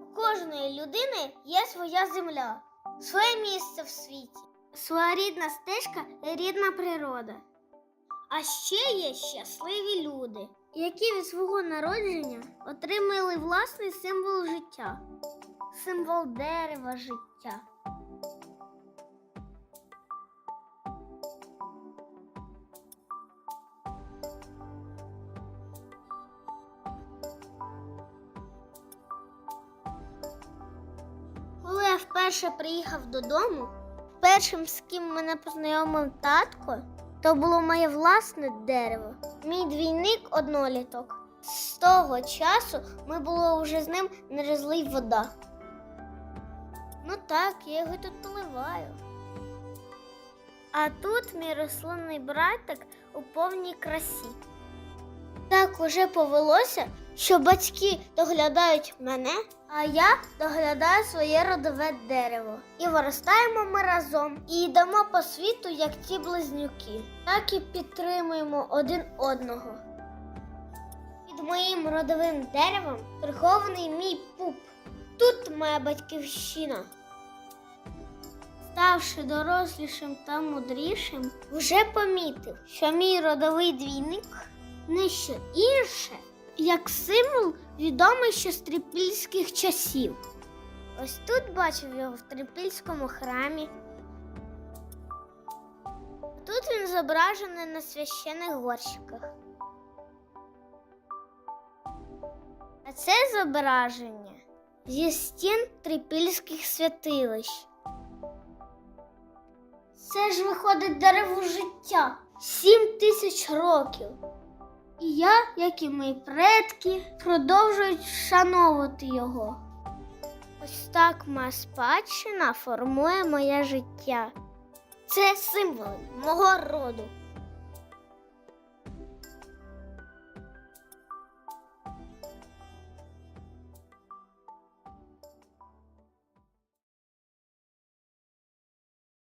У кожної людини є своя земля, своє місце в світі, своя рідна стежка і рідна природа. А ще є щасливі люди, які від свого народження отримали власний символ життя, символ дерева життя. Вперше приїхав додому, першим, з ким мене познайомив татко, то було моє власне дерево. Мій двійник одноліток. З того часу ми було вже з ним не розлий вода. Ну так, я його тут поливаю. А тут мій рослинний братик у повній красі. Так уже повелося, що батьки доглядають мене, а я доглядаю своє родове дерево. І виростаємо ми разом і йдемо по світу, як ці близнюки, так і підтримуємо один одного. Під моїм родовим деревом прихований мій пуп. Тут моя батьківщина. Ставши дорослішим та мудрішим, вже помітив, що мій родовий двійник не що інше, як символ відомий ще з трипільських часів. Ось тут бачив його в трипільському храмі. Тут він зображений на священих горщиках. А це зображення зі стін трипільських святилищ. Це ж виходить дерево життя сім тисяч років. І я, як і мої предки, продовжують вшановувати його. Ось так моя спадщина формує моє життя. Це символи мого роду.